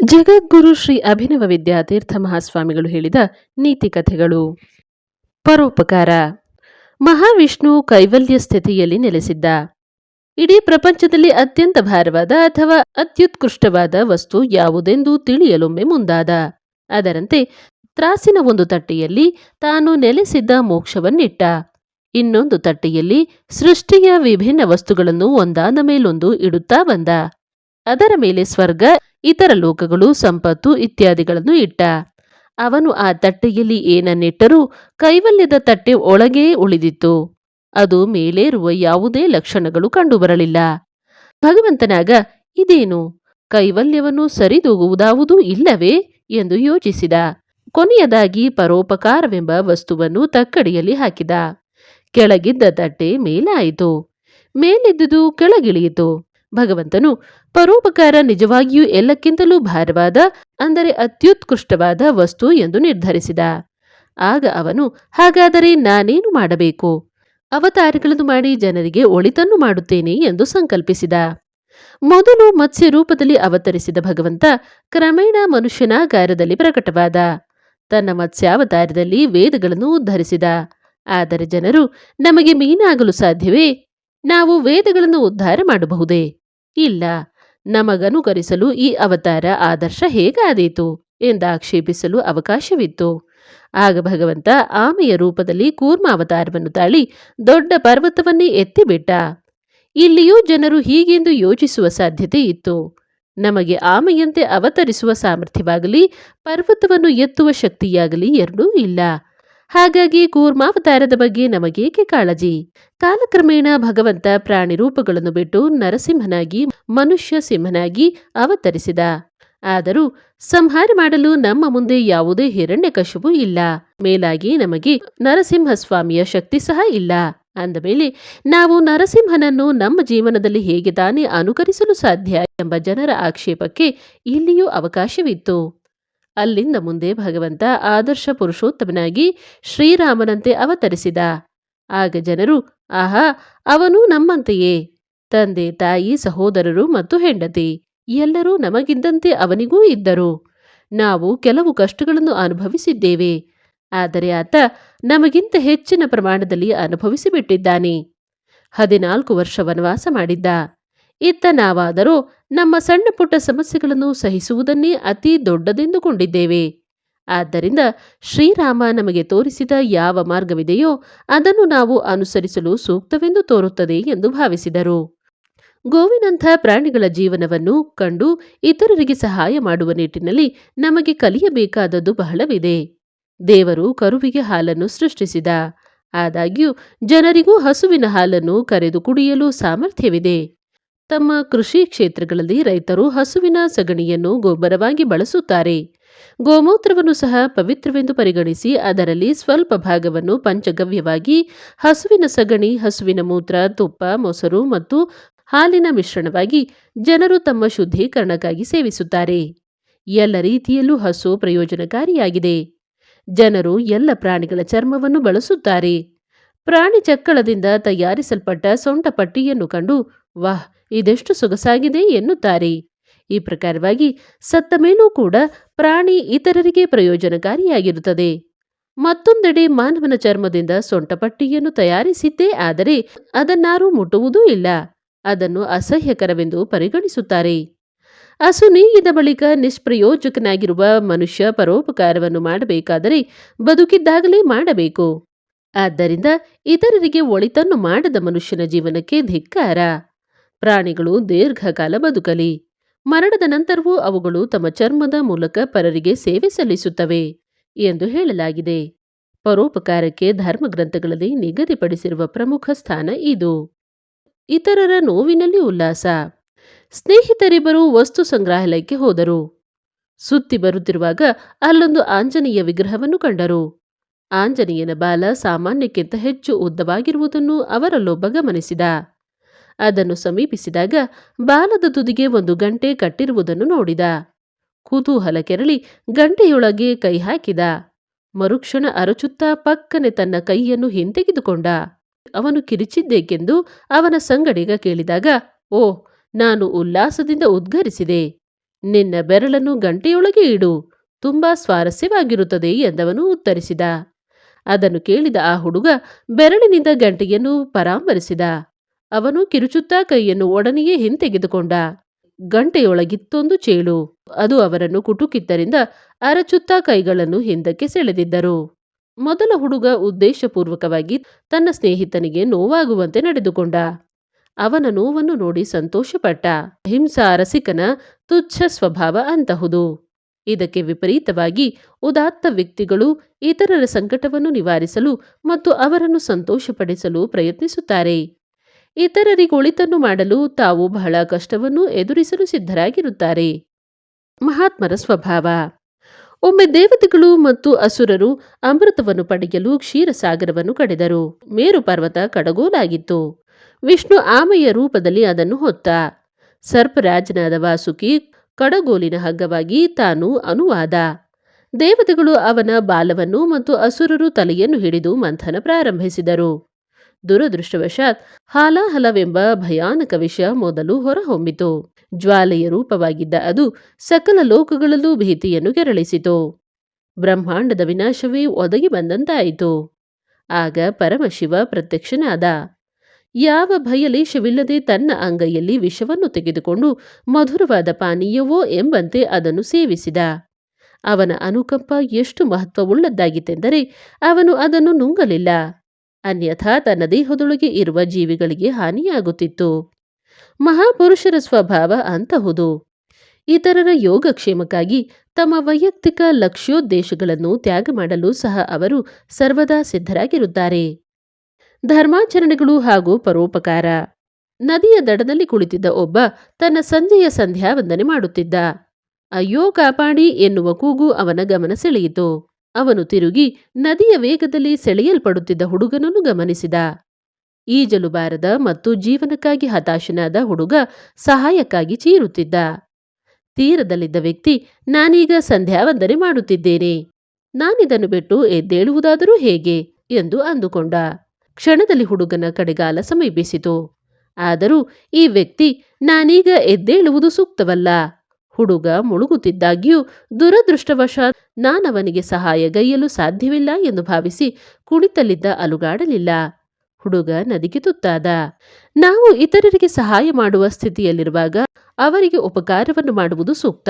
ಜಗದ್ಗುರು ಶ್ರೀ ಅಭಿನವ ವಿದ್ಯಾತೀರ್ಥ ಮಹಾಸ್ವಾಮಿಗಳು ಹೇಳಿದ ನೀತಿ ಕಥೆಗಳು. ಪರೋಪಕಾರ. ಮಹಾವಿಷ್ಣು ಕೈವಲ್ಯ ಸ್ಥಿತಿಯಲ್ಲಿ ನೆಲೆಸಿದ್ದ. ಇಡೀ ಪ್ರಪಂಚದಲ್ಲಿ ಅತ್ಯಂತ ಭಾರವಾದ ಅಥವಾ ಅತ್ಯುತ್ಕೃಷ್ಟವಾದ ವಸ್ತು ಯಾವುದೆಂದು ತಿಳಿಯಲೊಮ್ಮೆ ಮುಂದಾದ. ಅದರಂತೆ ತ್ರಾಸಿನ ಒಂದು ತಟ್ಟೆಯಲ್ಲಿ ತಾನು ನೆಲೆಸಿದ್ದ ಮೋಕ್ಷವನ್ನಿಟ್ಟ. ಇನ್ನೊಂದು ತಟ್ಟೆಯಲ್ಲಿ ಸೃಷ್ಟಿಯ ವಿಭಿನ್ನ ವಸ್ತುಗಳನ್ನು ಒಂದಾದ ಮೇಲೊಂದು ಇಡುತ್ತಾ ಬಂದ. ಅದರ ಮೇಲೆ ಸ್ವರ್ಗ, ಇತರ ಲೋಕಗಳು, ಸಂಪತ್ತು ಇತ್ಯಾದಿಗಳನ್ನು ಇಟ್ಟ. ಅವನು ಆ ತಟ್ಟೆಯಲ್ಲಿ ಏನನ್ನಿಟ್ಟರೂ ಕೈವಲ್ಯದ ತಟ್ಟೆ ಒಳಗೇ ಉಳಿದಿತ್ತು. ಅದು ಮೇಲೇರುವ ಯಾವುದೇ ಲಕ್ಷಣಗಳು ಕಂಡುಬರಲಿಲ್ಲ. ಭಗವಂತನಾಗ, ಇದೇನು? ಕೈವಲ್ಯವನ್ನು ಸರಿದೂಗುವುದಾವುದೂ ಇಲ್ಲವೇ? ಎಂದು ಯೋಚಿಸಿದ. ಕೊನೆಯದಾಗಿ ಪರೋಪಕಾರವೆಂಬ ವಸ್ತುವನ್ನು ತಕ್ಕಡಿಯಲ್ಲಿ ಹಾಕಿದ. ಕೆಳಗಿದ್ದ ತಟ್ಟೆ ಮೇಲಾಯಿತು. ಮೇಲಿದ್ದುದು ಕೆಳಗಿಳಿಯಿತು. ಭಗವಂತನು ಪರೋಪಕಾರ ನಿಜವಾಗಿಯೂ ಎಲ್ಲಕ್ಕಿಂತಲೂ ಭಾರವಾದ, ಅಂದರೆ ಅತ್ಯುತ್ಕೃಷ್ಟವಾದ ವಸ್ತು ಎಂದು ನಿರ್ಧರಿಸಿದ. ಆಗ ಅವನು, ಹಾಗಾದರೆ ನಾನೇನು ಮಾಡಬೇಕು? ಅವತಾರಗಳನ್ನು ಮಾಡಿ ಜನರಿಗೆ ಒಳಿತನ್ನು ಮಾಡುತ್ತೇನೆ ಎಂದು ಸಂಕಲ್ಪಿಸಿದ. ಮೊದಲು ಮತ್ಸ್ಯ ರೂಪದಲ್ಲಿ ಅವತರಿಸಿದ ಭಗವಂತ ಕ್ರಮೇಣ ಮನುಷ್ಯನಾಗಾರದಲ್ಲಿ ಪ್ರಕಟವಾದ. ತನ್ನ ಮತ್ಸ್ಯಾವತಾರದಲ್ಲಿ ವೇದಗಳನ್ನು ಉದ್ಧರಿಸಿದ ಆದರೆ ಜನರು, ನಮಗೆ ಮೀನಾಗಲು ಸಾಧ್ಯವೇ? ನಾವು ವೇದಗಳನ್ನು ಉದ್ಧಾರ ಮಾಡಬಹುದೇ? ಇಲ್ಲ. ನಮಗನುಕರಿಸಲು ಈ ಅವತಾರ ಆದರ್ಶ ಹೇಗಾದೀತು? ಎಂದಾಕ್ಷೇಪಿಸಲು ಅವಕಾಶವಿತ್ತು. ಆಗ ಭಗವಂತ ಆಮೆಯ ರೂಪದಲ್ಲಿ ಕೂರ್ಮ ಅವತಾರವನ್ನು ತಾಳಿ ದೊಡ್ಡ ಪರ್ವತವನ್ನೇ ಎತ್ತಿಬಿಟ್ಟ. ಇಲ್ಲಿಯೂ ಜನರು ಹೀಗೆಂದು ಯೋಚಿಸುವ ಸಾಧ್ಯತೆ ಇತ್ತು. ನಮಗೆ ಆಮೆಯಂತೆ ಅವತರಿಸುವ ಸಾಮರ್ಥ್ಯವಾಗಲಿ, ಪರ್ವತವನ್ನು ಎತ್ತುವ ಶಕ್ತಿಯಾಗಲಿ ಎರಡೂ ಇಲ್ಲ. ಹಾಗಾಗಿ ಕೂರ್ಮಾವತಾರದ ಬಗ್ಗೆ ನಮಗೇಕೆ ಕಾಳಜಿ? ಕಾಲಕ್ರಮೇಣ ಭಗವಂತ ಪ್ರಾಣಿ ರೂಪಗಳನ್ನು ಬಿಟ್ಟು ನರಸಿಂಹನಾಗಿ, ಮನುಷ್ಯ ಸಿಂಹನಾಗಿ ಅವತರಿಸಿದ. ಆದರೂ ಸಂಹಾರ ಮಾಡಲು ನಮ್ಮ ಮುಂದೆ ಯಾವುದೇ ಹಿರಣ್ಯಕಶುವು ಇಲ್ಲ. ಮೇಲಾಗಿ ನಮಗೆ ನರಸಿಂಹಸ್ವಾಮಿಯ ಶಕ್ತಿ ಸಹ ಇಲ್ಲ. ಅಂದ ಮೇಲೆ ನಾವು ನರಸಿಂಹನನ್ನು ನಮ್ಮ ಜೀವನದಲ್ಲಿ ಹೇಗೆ ತಾನೇ ಅನುಕರಿಸಲು ಸಾಧ್ಯ ಎಂಬ ಜನರ ಆಕ್ಷೇಪಕ್ಕೆ ಇಲ್ಲಿಯೂ ಅವಕಾಶವಿತ್ತು. ಅಲ್ಲಿಂದ ಮುಂದೆ ಭಗವಂತ ಆದರ್ಶ ಪುರುಷೋತ್ತಮನಾಗಿ ಶ್ರೀರಾಮನಂತೆ ಅವತರಿಸಿದ. ಆಗ ಜನರು, ಆಹಾ, ಅವನು ನಮ್ಮಂತೆಯೇ. ತಂದೆ, ತಾಯಿ, ಸಹೋದರರು ಮತ್ತು ಹೆಂಡತಿ, ಎಲ್ಲರೂ ನಮಗಿದ್ದಂತೆ ಅವನಿಗೂ ಇದ್ದರು. ನಾವು ಕೆಲವು ಕಷ್ಟಗಳನ್ನು ಅನುಭವಿಸಿದ್ದೇವೆ. ಆದರೆ ಆತ ನಮಗಿಂತ ಹೆಚ್ಚಿನ ಪ್ರಮಾಣದಲ್ಲಿ ಅನುಭವಿಸಿಬಿಟ್ಟಿದ್ದಾನೆ. ಹದಿನಾಲ್ಕು ವರ್ಷ ವನವಾಸ ಮಾಡಿದ್ದ. ಇತ್ತ ನಾವಾದರೂ ನಮ್ಮ ಸಣ್ಣ ಪುಟ್ಟ ಸಮಸ್ಯೆಗಳನ್ನು ಸಹಿಸುವುದನ್ನೇ ಅತಿ ದೊಡ್ಡದೆಂದುಕೊಂಡಿದ್ದೇವೆ. ಆದ್ದರಿಂದ ಶ್ರೀರಾಮ ನಮಗೆ ತೋರಿಸಿದ ಯಾವ ಮಾರ್ಗವಿದೆಯೋ ಅದನ್ನು ನಾವು ಅನುಸರಿಸಲು ಸೂಕ್ತವೆಂದು ತೋರುತ್ತದೆ ಎಂದು ಭಾವಿಸಿದರು. ಗೋವಿನಂಥ ಪ್ರಾಣಿಗಳ ಜೀವನವನ್ನು ಕಂಡು ಇತರರಿಗೆ ಸಹಾಯ ಮಾಡುವ ನಿಟ್ಟಿನಲ್ಲಿ ನಮಗೆ ಕಲಿಯಬೇಕಾದದ್ದು ಬಹಳವಿದೆ. ದೇವರು ಕರುವಿಗೆ ಹಾಲನ್ನು ಸೃಷ್ಟಿಸಿದ. ಆದಾಗ್ಯೂ ಜನರಿಗೂ ಹಸುವಿನ ಹಾಲನ್ನು ಕರೆದು ಕುಡಿಯಲು ಸಾಮರ್ಥ್ಯವಿದೆ. ತಮ್ಮ ಕೃಷಿ ಕ್ಷೇತ್ರಗಳಲ್ಲಿ ರೈತರು ಹಸುವಿನ ಸಗಣಿಯನ್ನು ಗೊಬ್ಬರವಾಗಿ ಬಳಸುತ್ತಾರೆ. ಗೋಮೂತ್ರವನ್ನು ಸಹ ಪವಿತ್ರವೆಂದು ಪರಿಗಣಿಸಿ ಅದರಲ್ಲಿ ಸ್ವಲ್ಪ ಭಾಗವನ್ನು ಪಂಚಗವ್ಯವಾಗಿ ಹಸುವಿನ ಸಗಣಿ, ಹಸುವಿನ ಮೂತ್ರ, ತುಪ್ಪ, ಮೊಸರು ಮತ್ತು ಹಾಲಿನ ಮಿಶ್ರಣವಾಗಿ ಜನರು ತಮ್ಮ ಶುದ್ಧೀಕರಣಕ್ಕಾಗಿ ಸೇವಿಸುತ್ತಾರೆ. ಎಲ್ಲ ರೀತಿಯಲ್ಲೂ ಹಸು ಪ್ರಯೋಜನಕಾರಿಯಾಗಿದೆ. ಜನರು ಎಲ್ಲ ಪ್ರಾಣಿಗಳ ಚರ್ಮವನ್ನು ಬಳಸುತ್ತಾರೆ. ಪ್ರಾಣಿ ಚಕ್ಕಳದಿಂದ ತಯಾರಿಸಲ್ಪಟ್ಟ ಸೊಂಟ ಪಟ್ಟಿಯನ್ನು ಕಂಡು, ವಾಹ್, ಇದೆಷ್ಟು ಸೊಗಸಾಗಿದೆ ಎನ್ನುತ್ತಾರೆ. ಈ ಪ್ರಕಾರವಾಗಿ ಸತ್ತ ಮೇಲೂ ಕೂಡ ಪ್ರಾಣಿ ಇತರರಿಗೆ ಪ್ರಯೋಜನಕಾರಿಯಾಗಿರುತ್ತದೆ. ಮತ್ತೊಂದೆಡೆ ಮಾನವನ ಚರ್ಮದಿಂದ ಸೊಂಟಪಟ್ಟಿಯನ್ನು ತಯಾರಿಸಿದ್ದೇ ಆದರೆ ಅದನ್ನಾರೂ ಮುಟ್ಟುವುದೂ ಇಲ್ಲ. ಅದನ್ನು ಅಸಹ್ಯಕರವೆಂದು ಪರಿಗಣಿಸುತ್ತಾರೆ. ಹಸು ನೀಗಿದ ಬಳಿಕ ನಿಷ್ಪ್ರಯೋಜಕನಾಗಿರುವ ಮನುಷ್ಯ ಪರೋಪಕಾರವನ್ನು ಮಾಡಬೇಕಾದರೆ ಬದುಕಿದ್ದಾಗಲೇ ಮಾಡಬೇಕು. ಆದ್ದರಿಂದ ಇತರರಿಗೆ ಒಳಿತನ್ನು ಮಾಡದ ಮನುಷ್ಯನ ಜೀವನಕ್ಕೆ ಧಿಕ್ಕಾರ. ಪ್ರಾಣಿಗಳು ದೀರ್ಘಕಾಲ ಬದುಕಲಿ. ಮರಣದ ನಂತರವೂ ಅವುಗಳು ತಮ್ಮ ಚರ್ಮದ ಮೂಲಕ ಪರರಿಗೆ ಸೇವೆ ಸಲ್ಲಿಸುತ್ತವೆ ಎಂದು ಹೇಳಲಾಗಿದೆ. ಪರೋಪಕಾರಕ್ಕೆ ಧರ್ಮಗ್ರಂಥಗಳಲ್ಲಿ ನಿಗದಿಪಡಿಸಿರುವ ಪ್ರಮುಖ ಸ್ಥಾನ ಇದು. ಇತರರ ನೋವಿನಲ್ಲಿ ಉಲ್ಲಾಸ. ಸ್ನೇಹಿತರಿಬ್ಬರು ವಸ್ತು ಸಂಗ್ರಹಾಲಯಕ್ಕೆ ಹೋದರು. ಸುತ್ತಿ ಬರುತ್ತಿರುವಾಗ ಅಲ್ಲೊಂದು ಆಂಜನೇಯ ವಿಗ್ರಹವನ್ನು ಕಂಡರು. ಆಂಜನೇಯನ ಬಾಲ ಸಾಮಾನ್ಯಕ್ಕಿಂತ ಹೆಚ್ಚು ಉದ್ದವಾಗಿರುವುದನ್ನು ಅವರಲ್ಲೊಬ್ಬ ಗಮನಿಸಿದ. ಅದನ್ನು ಸಮೀಪಿಸಿದಾಗ ಬಾಲದ ತುದಿಗೆ ಒಂದು ಗಂಟೆ ಕಟ್ಟಿರುವುದನ್ನು ನೋಡಿದ. ಕುತೂಹಲ ಕೆರಳಿ ಗಂಟೆಯೊಳಗೆ ಕೈ ಹಾಕಿದ. ಮರುಕ್ಷಣ ಅರಚುತ್ತಾ ಪಕ್ಕನೆ ತನ್ನ ಕೈಯನ್ನು ಹಿಂತೆಗೆದುಕೊಂಡ. ಅವನು ಕಿರಿಚಿದ್ದೇಕೆಂದು ಅವನ ಸಂಗಡಿಗ ಕೇಳಿದಾಗ, ಓ, ನಾನು ಉಲ್ಲಾಸದಿಂದ ಉದ್ಗರಿಸಿದೆ ನಿನ್ನ ಬೆರಳನ್ನು ಗಂಟೆಯೊಳಗೆ ಇಡು. ತುಂಬಾ ಸ್ವಾರಸ್ಯವಾಗಿರುತ್ತದೆ ಎಂದವನು ಉತ್ತರಿಸಿದ. ಅದನ್ನು ಕೇಳಿದ ಆ ಹುಡುಗ ಬೆರಳಿನಿಂದ ಗಂಟೆಯನ್ನು ಪರಾಮರಿಸಿದ ಅವನು ಕಿರುಚುತ್ತಾ ಕೈಯನ್ನು ಒಡನೆಯೇ ಹಿಂತೆಗೆದುಕೊಂಡ. ಗಂಟೆಯೊಳಗಿತ್ತೊಂದು ಚೇಳು. ಅದು ಅವರನ್ನು ಕುಟುಕಿದ್ದರಿಂದ ಅರಚುತ್ತಾ ಕೈಗಳನ್ನು ಹಿಂದಕ್ಕೆ ಸೆಳೆದಿದ್ದರು. ಮೊದಲ ಹುಡುಗ ಉದ್ದೇಶಪೂರ್ವಕವಾಗಿ ತನ್ನ ಸ್ನೇಹಿತನಿಗೆ ನೋವಾಗುವಂತೆ ನಡೆದುಕೊಂಡ. ಅವನ ನೋವನ್ನು ನೋಡಿ ಸಂತೋಷಪಟ್ಟ. ಹಿಂಸಾ ರಸಿಕನ ತುಚ್ಛ ಸ್ವಭಾವ ಅಂತಹುದು. ಇದಕ್ಕೆ ವಿಪರೀತವಾಗಿ ಉದಾತ್ತ ವ್ಯಕ್ತಿಗಳು ಇತರರ ಸಂಕಟವನ್ನು ನಿವಾರಿಸಲು ಮತ್ತು ಅವರನ್ನು ಸಂತೋಷಪಡಿಸಲು ಪ್ರಯತ್ನಿಸುತ್ತಾರೆ. ಇತರರಿಗೆ ಒಳಿತನ್ನು ಮಾಡಲು ತಾವು ಬಹಳ ಕಷ್ಟವನ್ನು ಎದುರಿಸಲು ಸಿದ್ಧರಾಗಿರುತ್ತಾರೆ. ಮಹಾತ್ಮರ ಸ್ವಭಾವ. ಒಮ್ಮೆ ದೇವತೆಗಳು ಮತ್ತು ಅಸುರರು ಅಮೃತವನ್ನು ಪಡೆಯಲು ಕ್ಷೀರಸಾಗರವನ್ನು ಕಡೆದರು. ಮೇರು ಪರ್ವತ ಕಡಗೋಲಾಗಿತ್ತು. ವಿಷ್ಣು ಆಮೆಯ ರೂಪದಲ್ಲಿ ಅದನ್ನು ಹೊತ್ತ. ಸರ್ಪರಾಜನಾದ ವಾಸುಕಿ ಕಡಗೋಲಿನ ಹಗ್ಗವಾಗಿ ತಾನು ಅನುವಾದ. ದೇವತೆಗಳು ಅವನ ಬಾಲವನ್ನು ಮತ್ತು ಅಸುರರು ತಲೆಯನ್ನು ಹಿಡಿದು ಮಂಥನ ಪ್ರಾರಂಭಿಸಿದರು. ದುರದೃಷ್ಟವಶಾತ್ ಹಾಲಾಹಲವೆಂಬ ಭಯಾನಕ ವಿಷಯ ಮೊದಲು ಹೊರಹೊಮ್ಮಿತು. ಜ್ವಾಲೆಯ ರೂಪವಾಗಿದ್ದ ಅದು ಸಕಲ ಲೋಕಗಳಲ್ಲೂ ಭೀತಿಯನ್ನು ಕೆರಳಿಸಿತು. ಬ್ರಹ್ಮಾಂಡದ ವಿನಾಶವೇ ಒದಗಿ ಬಂದಂತಾಯಿತು. ಆಗ ಪರಮಶಿವ ಪ್ರತ್ಯಕ್ಷನಾದ ಯಾವ ಭಯಲೇಶವಿಲ್ಲದೆ ತನ್ನ ಅಂಗೈಯಲ್ಲಿ ವಿಷವನ್ನು ತೆಗೆದುಕೊಂಡು ಮಧುರವಾದ ಪಾನೀಯವೋ ಎಂಬಂತೆ ಅದನ್ನು ಸೇವಿಸಿದ. ಅವನ ಅನುಕಂಪ ಎಷ್ಟು ಮಹತ್ವವುಳ್ಳದ್ದಾಗಿತ್ತೆಂದರೆ ಅವನು ಅದನ್ನು ನುಂಗಲಿಲ್ಲ. ಅನ್ಯಥಾ ತನ್ನ ದೇಹದೊಳಗೆ ಇರುವ ಜೀವಿಗಳಿಗೆ ಹಾನಿಯಾಗುತ್ತಿತ್ತು. ಮಹಾಪುರುಷರ ಸ್ವಭಾವ ಅಂತಹುದು. ಇತರರ ಯೋಗಕ್ಷೇಮಕ್ಕಾಗಿ ತಮ್ಮ ವೈಯಕ್ತಿಕ ಲಕ್ಷ್ಯೋದ್ದೇಶಗಳನ್ನು ತ್ಯಾಗ ಮಾಡಲು ಸಹ ಅವರು ಸರ್ವದಾ ಸಿದ್ಧರಾಗಿರುತ್ತಾರೆ. ಧರ್ಮಾಚರಣೆಗಳು ಹಾಗೂ ಪರೋಪಕಾರ. ನದಿಯ ದಡದಲ್ಲಿ ಕುಳಿತಿದ್ದ ಒಬ್ಬ ತನ್ನ ಸಂಜೆಯ ಸಂಧ್ಯಾ ವಂದನೆ ಮಾಡುತ್ತಿದ್ದ. ಅಯ್ಯೋ ಕಾಪಾಡಿ ಎನ್ನುವ ಕೂಗು ಅವನ ಗಮನ ಸೆಳೆಯಿತು. ಅವನು ತಿರುಗಿ ನದಿಯ ವೇಗದಲ್ಲಿ ಸೆಳೆಯಲ್ಪಡುತ್ತಿದ್ದ ಹುಡುಗನನ್ನು ಗಮನಿಸಿದ. ಈಜಲು ಬಾರದ ಮತ್ತು ಜೀವನಕ್ಕಾಗಿ ಹತಾಶನಾದ ಹುಡುಗ ಸಹಾಯಕ್ಕಾಗಿ ಚೀರುತ್ತಿದ್ದ. ತೀರದಲ್ಲಿದ್ದ ವ್ಯಕ್ತಿ, ನಾನೀಗ ಸಂಧ್ಯಾ ವಂದನೆ ಮಾಡುತ್ತಿದ್ದೇನೆ. ನಾನಿದನ್ನು ಬಿಟ್ಟು ಎದ್ದೇಳುವುದಾದರೂ ಹೇಗೆ? ಎಂದು ಅಂದುಕೊಂಡ. ಕ್ಷಣದಲ್ಲಿ ಹುಡುಗನ ಕಡೆಗಾಲ ಸಮೀಪಿಸಿತು. ಆದರೂ ಈ ವ್ಯಕ್ತಿ ನಾನೀಗ ಎದ್ದೇಳುವುದು ಸೂಕ್ತವಲ್ಲ. ಹುಡುಗ ಮುಳುಗುತ್ತಿದ್ದಾಗ್ಯೂ ದುರದೃಷ್ಟವಶಾತ್ ನಾನವನಿಗೆ ಸಹಾಯಗೈಯಲು ಸಾಧ್ಯವಿಲ್ಲ ಎಂದು ಭಾವಿಸಿ ಕುಳಿತಲ್ಲಿದ್ದ ಅಲುಗಾಡಲಿಲ್ಲ. ಹುಡುಗ ನದಿಗೆ ತುತ್ತಾದ. ನಾವು ಇತರರಿಗೆ ಸಹಾಯ ಮಾಡುವ ಸ್ಥಿತಿಯಲ್ಲಿರುವಾಗ ಅವರಿಗೆ ಉಪಕಾರವನ್ನು ಮಾಡುವುದು ಸೂಕ್ತ.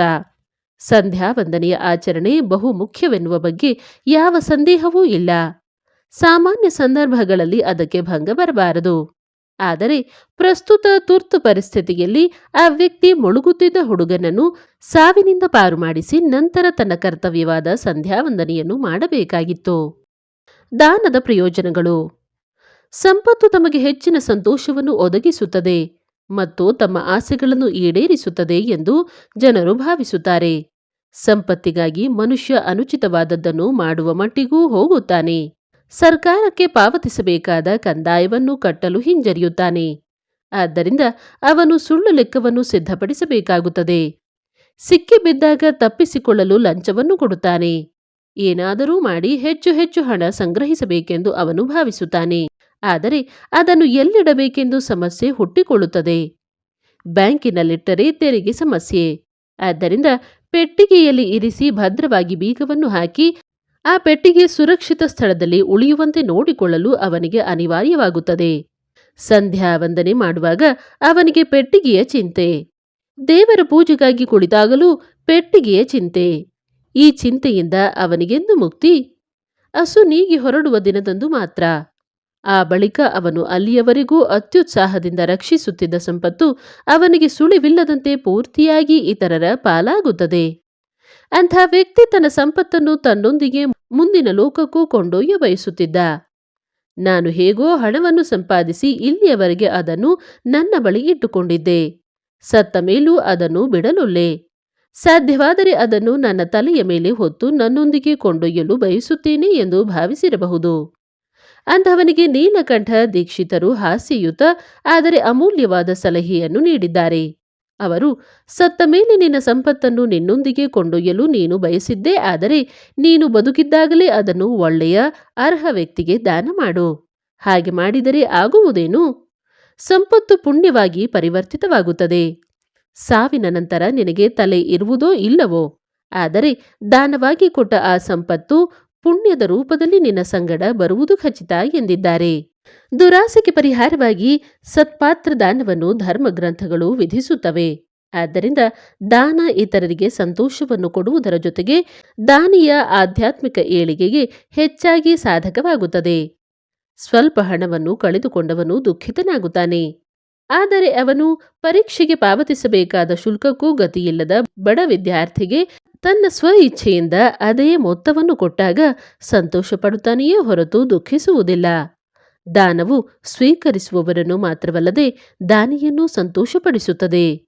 ಸಂಧ್ಯಾ ವಂದನೆಯ ಆಚರಣೆ ಬಹು ಮುಖ್ಯವೆನ್ನುವ ಬಗ್ಗೆ ಯಾವ ಸಂದೇಹವೂ ಇಲ್ಲ. ಸಾಮಾನ್ಯ ಸಂದರ್ಭಗಳಲ್ಲಿ ಅದಕ್ಕೆ ಭಂಗ ಬರಬಾರದು. ಆದರೆ ಪ್ರಸ್ತುತ ತುರ್ತು ಪರಿಸ್ಥಿತಿಯಲ್ಲಿ ಆ ವ್ಯಕ್ತಿ ಮುಳುಗುತ್ತಿದ್ದ ಹುಡುಗನನ್ನು ಸಾವಿನಿಂದ ಪಾರು ಮಾಡಿಸಿ ನಂತರ ತನ್ನ ಕರ್ತವ್ಯವಾದ ಸಂಧ್ಯಾ ವಂದನೆಯನ್ನು ಮಾಡಬೇಕಾಗಿತ್ತು. ದಾನದ ಪ್ರಯೋಜನಗಳು. ಸಂಪತ್ತು ತಮಗೆ ಹೆಚ್ಚಿನ ಸಂತೋಷವನ್ನು ಒದಗಿಸುತ್ತದೆ ಮತ್ತು ತಮ್ಮ ಆಸೆಗಳನ್ನು ಈಡೇರಿಸುತ್ತದೆ ಎಂದು ಜನರು ಭಾವಿಸುತ್ತಾರೆ. ಸಂಪತ್ತಿಗಾಗಿ ಮನುಷ್ಯ ಅನುಚಿತವಾದದ್ದನ್ನು ಮಾಡುವ ಮಟ್ಟಿಗೂ ಹೋಗುತ್ತಾನೆ. ಸರ್ಕಾರಕ್ಕೆ ಪಾವತಿಸಬೇಕಾದ ಕಂದಾಯವನ್ನು ಕಟ್ಟಲು ಹಿಂಜರಿಯುತ್ತಾನೆ. ಆದ್ದರಿಂದ ಅವನು ಸುಳ್ಳು ಲೆಕ್ಕವನ್ನು ಸಿದ್ಧಪಡಿಸಬೇಕಾಗುತ್ತದೆ. ಸಿಕ್ಕಿಬಿದ್ದಾಗ ತಪ್ಪಿಸಿಕೊಳ್ಳಲು ಲಂಚವನ್ನು ಕೊಡುತ್ತಾನೆ. ಏನಾದರೂ ಮಾಡಿ ಹೆಚ್ಚು ಹೆಚ್ಚು ಹಣ ಸಂಗ್ರಹಿಸಬೇಕೆಂದು ಅವನು ಭಾವಿಸುತ್ತಾನೆ. ಆದರೆ ಅದನ್ನು ಎಲ್ಲಿಡಬೇಕೆಂದು ಸಮಸ್ಯೆ ಹುಟ್ಟಿಕೊಳ್ಳುತ್ತದೆ. ಬ್ಯಾಂಕಿನಲ್ಲಿಟ್ಟರೆ ತೆರಿಗೆ ಸಮಸ್ಯೆ. ಆದ್ದರಿಂದ ಪೆಟ್ಟಿಗೆಯಲ್ಲಿ ಇರಿಸಿ ಭದ್ರವಾಗಿ ಬೀಗವನ್ನು ಹಾಕಿ ಆ ಪೆಟ್ಟಿಗೆ ಸುರಕ್ಷಿತ ಸ್ಥಳದಲ್ಲಿ ಉಳಿಯುವಂತೆ ನೋಡಿಕೊಳ್ಳಲು ಅವನಿಗೆ ಅನಿವಾರ್ಯವಾಗುತ್ತದೆ. ಸಂಧ್ಯಾ ವಂದನೆ ಮಾಡುವಾಗ ಅವನಿಗೆ ಪೆಟ್ಟಿಗೆಯ ಚಿಂತೆ. ದೇವರ ಪೂಜೆಗಾಗಿ ಕುಳಿತಾಗಲೂ ಪೆಟ್ಟಿಗೆಯ ಚಿಂತೆ. ಈ ಚಿಂತೆಯಿಂದ ಅವನಿಗೆಂದು ಮುಕ್ತಿ? ಅಸು ನೀಗಿ ಹೊರಡುವ ದಿನದಂದು ಮಾತ್ರ. ಆ ಬಳಿಕ ಅವನು ಅಲ್ಲಿಯವರೆಗೂ ಅತ್ಯುತ್ಸಾಹದಿಂದ ರಕ್ಷಿಸುತ್ತಿದ್ದ ಸಂಪತ್ತು ಅವನಿಗೆ ಸುಳಿವಿಲ್ಲದಂತೆ ಪೂರ್ತಿಯಾಗಿ ಇತರರ ಪಾಲಾಗುತ್ತದೆ. ಅಂಥ ವ್ಯಕ್ತಿ ತನ್ನ ಸಂಪತ್ತನ್ನು ತನ್ನೊಂದಿಗೆ ಮುಂದಿನ ಲೋಕಕ್ಕೂ ಕೊಂಡೊಯ್ಯ ಬಯಸುತ್ತಿದ್ದ. ನಾನು ಹೇಗೋ ಹಣವನ್ನು ಸಂಪಾದಿಸಿ ಇಲ್ಲಿಯವರೆಗೆ ಅದನ್ನು ನನ್ನ ಬಳಿ ಇಟ್ಟುಕೊಂಡಿದ್ದೆ. ಸತ್ತ ಮೇಲೂ ಅದನ್ನು ಬಿಡಲೊಲ್ಲೆ. ಸಾಧ್ಯವಾದರೆ ಅದನ್ನು ನನ್ನ ತಲೆಯ ಮೇಲೆ ಹೊತ್ತು ನನ್ನೊಂದಿಗೆ ಕೊಂಡೊಯ್ಯಲು ಬಯಸುತ್ತೇನೆ ಎಂದು ಭಾವಿಸಿರಬಹುದು. ಅಂಥವನಿಗೆ ನೀಲಕಂಠ ದೀಕ್ಷಿತರು ಹಾಸ್ಯಯುತ, ಆದರೆ ಅಮೂಲ್ಯವಾದ ಸಲಹೆಯನ್ನು ನೀಡಿದ್ದಾರೆ. ಅವರು, ಸತ್ತ ಮೇಲೆ ನಿನ್ನ ಸಂಪತ್ತನ್ನು ನಿನ್ನೊಂದಿಗೆ ಕೊಂಡೊಯ್ಯಲು ನೀನು ಬಯಸಿದ್ದೇ ಆದರೆ ನೀನು ಬದುಕಿದ್ದಾಗಲೇ ಅದನ್ನು ಒಳ್ಳೆಯ, ಅರ್ಹ ವ್ಯಕ್ತಿಗೆ ದಾನ ಮಾಡು. ಹಾಗೆ ಮಾಡಿದರೆ ಆಗುವುದೇನು? ಸಂಪತ್ತು ಪುಣ್ಯವಾಗಿ ಪರಿವರ್ತಿತವಾಗುತ್ತದೆ. ಸಾವಿನ ನಂತರ ನಿನಗೆ ತಲೆ ಇರುವುದೋ ಇಲ್ಲವೋ? ಆದರೆ ದಾನವಾಗಿ ಕೊಟ್ಟ ಆ ಸಂಪತ್ತು ಪುಣ್ಯದ ರೂಪದಲ್ಲಿ ನಿನ್ನ ಸಂಗಡ ಬರುವುದು ಖಚಿತ ಎಂದಿದ್ದಾರೆ. ದುರಾಸೆಗೆ ಪರಿಹಾರವಾಗಿ ಸತ್ಪಾತ್ರ ದಾನವನ್ನು ಧರ್ಮಗ್ರಂಥಗಳು ವಿಧಿಸುತ್ತವೆ. ಆದ್ದರಿಂದ ದಾನ ಇತರರಿಗೆ ಸಂತೋಷವನ್ನು ಕೊಡುವುದರ ಜೊತೆಗೆ ದಾನಿಯ ಆಧ್ಯಾತ್ಮಿಕ ಏಳಿಗೆಗೆ ಹೆಚ್ಚಾಗಿ ಸಾಧಕವಾಗುತ್ತದೆ. ಸ್ವಲ್ಪ ಹಣವನ್ನು ಕಳೆದುಕೊಂಡವನು ದುಃಖಿತನಾಗುತ್ತಾನೆ. ಆದರೆ ಅವನು ಪರೀಕ್ಷೆಗೆ ಪಾವತಿಸಬೇಕಾದ ಶುಲ್ಕಕ್ಕೂ ಗತಿಯಿಲ್ಲದ ಬಡ ವಿದ್ಯಾರ್ಥಿಗೆ ತನ್ನ ಸ್ವ ಇಚ್ಛೆಯಿಂದ ಅದೇ ಮೊತ್ತವನ್ನು ಕೊಟ್ಟಾಗ ಸಂತೋಷ ಪಡುತ್ತಾನೆಯೇ ಹೊರತು ದುಃಖಿಸುವುದಿಲ್ಲ. ದಾನವು ಸ್ವೀಕರಿಸುವವರನ್ನು ಮಾತ್ರವಲ್ಲದೆ ದಾನಿಯನ್ನು ಸಂತೋಷಪಡಿಸುತ್ತದೆ.